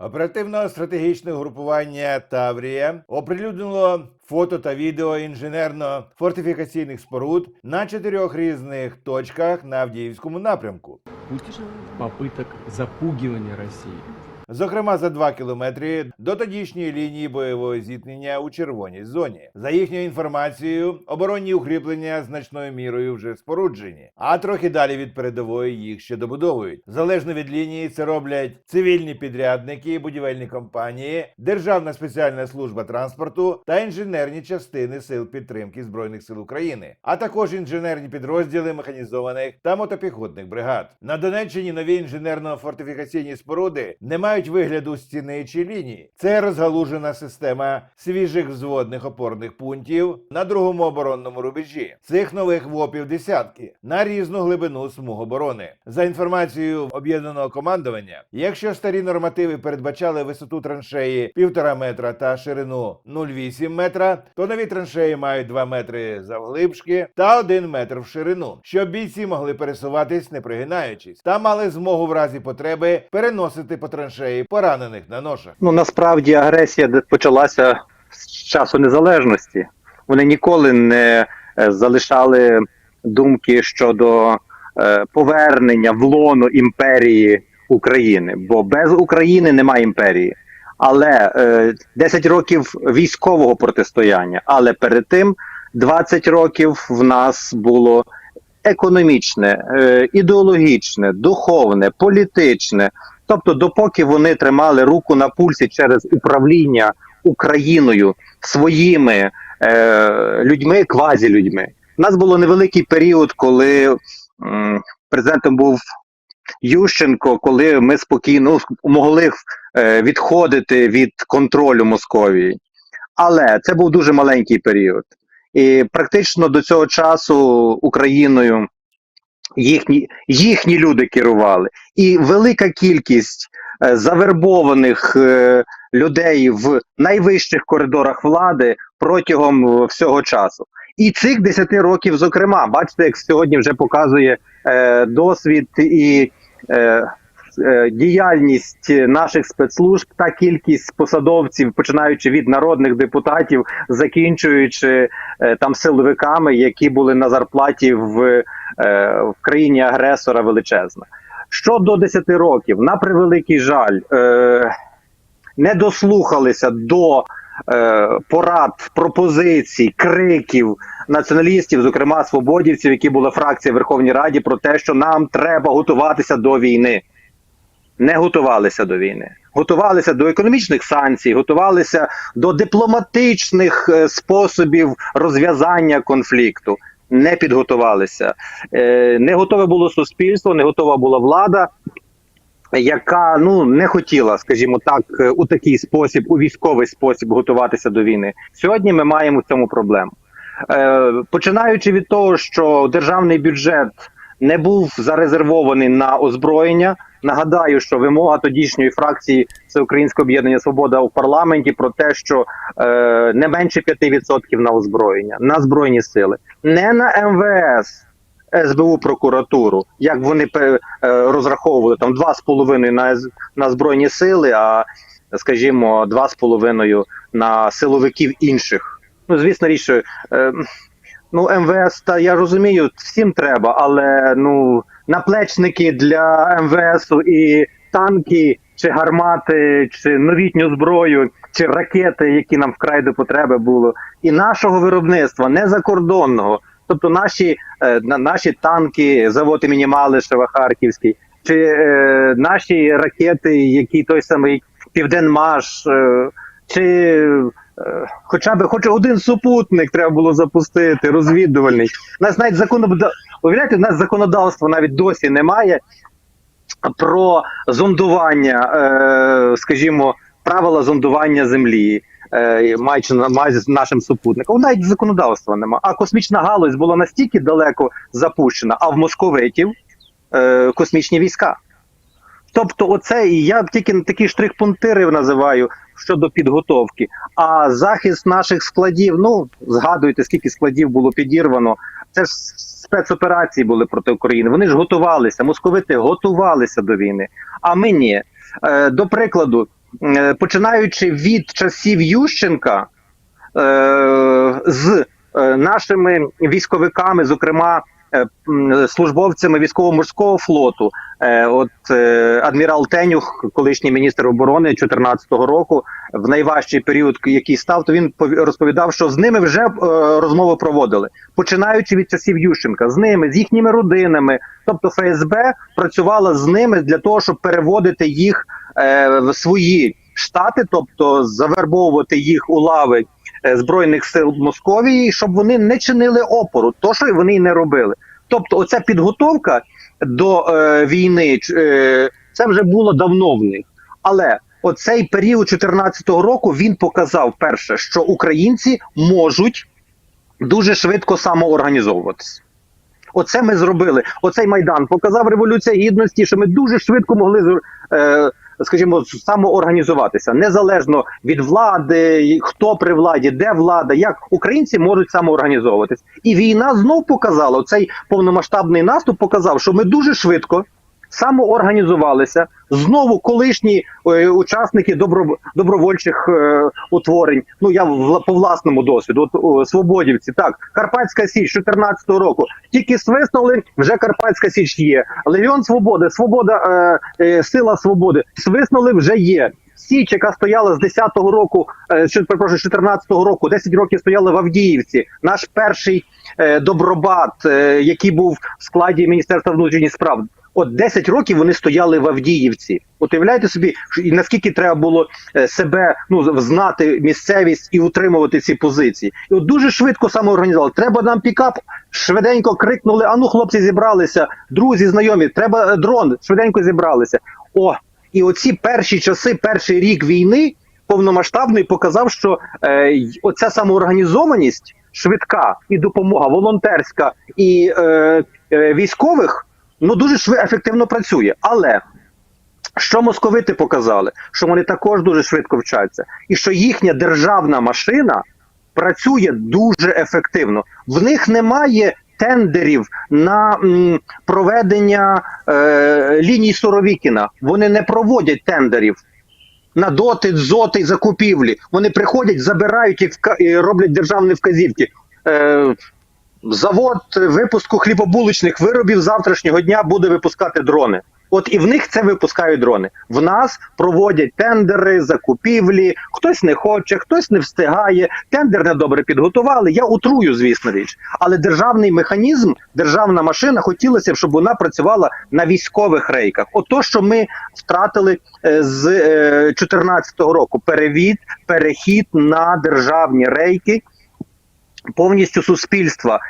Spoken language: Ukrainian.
Оперативно-стратегічне групування Таврія оприлюднило фото та відео інженерно-фортифікаційних споруд на чотирьох різних точках на Авдіївському напрямку. Путін попиток запугування России. Зокрема, за 2 кілометри до тодішньої лінії бойового зіткнення у червоній зоні. За їхньою інформацією, оборонні укріплення значною мірою вже споруджені, а трохи далі від передової їх ще добудовують. Залежно від лінії, це роблять цивільні підрядники, будівельні компанії, Державна спеціальна служба транспорту та інженерні частини сил підтримки збройних сил України, а також інженерні підрозділи механізованих та мотопіхотних бригад. На Донеччині нові інженерно-фортифікаційні споруди не мають вигляду стіни чи лінії. Це розгалужена система свіжих взводних опорних пунктів на другому оборонному рубежі. Цих нових ВОПів десятки на різну глибину смуг оборони. За інформацією об'єднаного командування, якщо старі нормативи передбачали висоту траншеї 1,5 метра та ширину 0,8 метра, то нові траншеї мають 2 метри завглибшки та 1 метр в ширину, щоб бійці могли пересуватись не пригинаючись, та мали змогу в разі потреби переносити по траншеї поранених на ношах. Ну насправді агресія почалася з часу незалежності. Вони ніколи не е, залишали думки щодо е, повернення в лоно імперії України, бо без України немає імперії. Але е, 10 років військового протистояння. Але перед тим 20 років в нас було економічне, е, ідеологічне, духовне, політичне. Тобто, допоки вони тримали руку на пульсі через управління Україною своїми е, людьми, квазілюдьми. У нас було невеликий період, коли м, президентом був Ющенко, коли ми спокійно могли е, відходити від контролю Московії. Але це був дуже маленький період. І практично до цього часу Україною їхні, їхні люди керували. І велика кількість е, завербованих е, людей в найвищих коридорах влади протягом е, всього часу. І цих 10 років, зокрема, бачите, як сьогодні вже показує е, досвід і е, е, діяльність наших спецслужб та кількість посадовців, починаючи від народних депутатів, закінчуючи е, там силовиками, які були на зарплаті в, в країні агресора величезна. Щодо 10 років, на превеликий жаль, е, не дослухалися до е, порад, пропозицій, криків націоналістів, зокрема свободівців, які була фракція в Верховній Раді, про те, що нам треба готуватися до війни. Не готувалися до війни, готувалися до економічних санкцій, готувалися до дипломатичних е, способів розв'язання конфлікту. Не підготувалися. Е, не готове було суспільство, не готова була влада, яка ну не хотіла, скажімо так, е, у такий спосіб, у військовий спосіб готуватися до війни. Сьогодні ми маємо в цьому проблему. Е, починаючи від того, що державний бюджет не був зарезервований на озброєння. Нагадаю, що вимога тодішньої фракції Всеукраїнського об'єднання Свобода у парламенті про те, що е, не менше 5% на озброєння, на збройні сили, не на МВС, СБУ прокуратуру, як вони е, розраховували там 2,5 на, на збройні сили, а скажімо, 2,5 на силовиків інших. Ну, звісно, річ, що, е, ну, МВС, та я розумію, всім треба, але ну, наплечники для МВСу і танки, чи гармати, чи новітню зброю, чи ракети, які нам вкрай до потреби було, і нашого виробництва, не закордонного. Тобто наші, е, на- наші танки, завод імені Малишева Харківський, чи е, наші ракети, які той самий Південмаш, е, чи хоча б хоч один супутник треба було запустити, розвідувальний. У нас навіть законодавство, уявляєте, у нас законодавства навіть досі немає про зондування, е, скажімо, правила зондування землі. е, увазі нашим супутником, навіть законодавства нема. А космічна галузь була настільки далеко запущена, а в московитів е, космічні війська. Тобто, оце і я тільки такі штрих-пунктири називаю щодо підготовки. А захист наших складів, ну згадуйте, скільки складів було підірвано. Це ж спецоперації були проти України. Вони ж готувалися, московити готувалися до війни. А ми ні. Е, до прикладу, е, починаючи від часів Ющенка, е, з нашими військовиками, зокрема службовцями військово-морського флоту, е, от е, адмірал Тенюх, колишній міністр оборони 2014 року, в найважчий період, який став, то він пові- розповідав, що з ними вже е, розмови проводили, починаючи від часів Ющенка, з ними, з їхніми родинами. Тобто ФСБ працювала з ними для того, щоб переводити їх е, в свої штати, тобто завербовувати їх у лави е, збройних сил Московії, щоб вони не чинили опору, то що вони й не робили. Тобто, оця підготовка до е, війни е, це вже було давно в них. Але оцей період 2014 року він показав перше, що українці можуть дуже швидко самоорганізовуватися. Оце ми зробили. Оцей майдан показав революція гідності, що ми дуже швидко могли е, скажімо, самоорганізуватися незалежно від влади, хто при владі, де влада, як українці можуть самоорганізовуватись. І війна знов показала цей повномасштабний наступ показав, що ми дуже швидко самоорганізувалися. Знову колишні е, учасники добро, добровольчих е, утворень. Ну я в, по власному досвіду, от о, свободівці, так Карпатська Січ 14 року. Тільки свиснули, вже Карпатська Січ є. Легіон Свободи, Свобода, е, е, Сила Свободи. Свиснули вже є. Січ, яка стояла з 10-го року, е, що перепрошую, з 14-го року, 10 років стояла в Авдіївці. Наш перший е, добробат, е, який був в складі Міністерства внутрішніх справ. От 10 років вони стояли в Авдіївці. От уявляєте собі, і наскільки треба було е, себе ну знати місцевість і утримувати ці позиції. І от дуже швидко самоорганізували. Треба нам пікап. Швиденько крикнули: а ну, хлопці, зібралися, друзі, знайомі, треба е, дрон, швиденько зібралися. О, і оці перші часи, перший рік війни повномасштабний показав, що е, оця самоорганізованість швидка і допомога волонтерська і е, е, військових ну дуже шви- ефективно працює. Але що московити показали? Що вони також дуже швидко вчаться, і що їхня державна машина працює дуже ефективно. В них немає тендерів на м, проведення е, ліній Суровікіна. Вони не проводять тендерів. На доти, дзоти, закупівлі. Вони приходять, забирають і, вка- роблять державні вказівки. Е, завод випуску хлібобуличних виробів завтрашнього дня буде випускати дрони. От і в них це випускають дрони. В нас проводять тендери, закупівлі. Хтось не хоче, хтось не встигає. Тендер не добре підготували. Я утрую, звісно річ. Але державний механізм, державна машина хотілося б, щоб вона працювала на військових рейках. Ото, що ми втратили е, з 2014 року, перевід, перехід на державні рейки повністю суспільства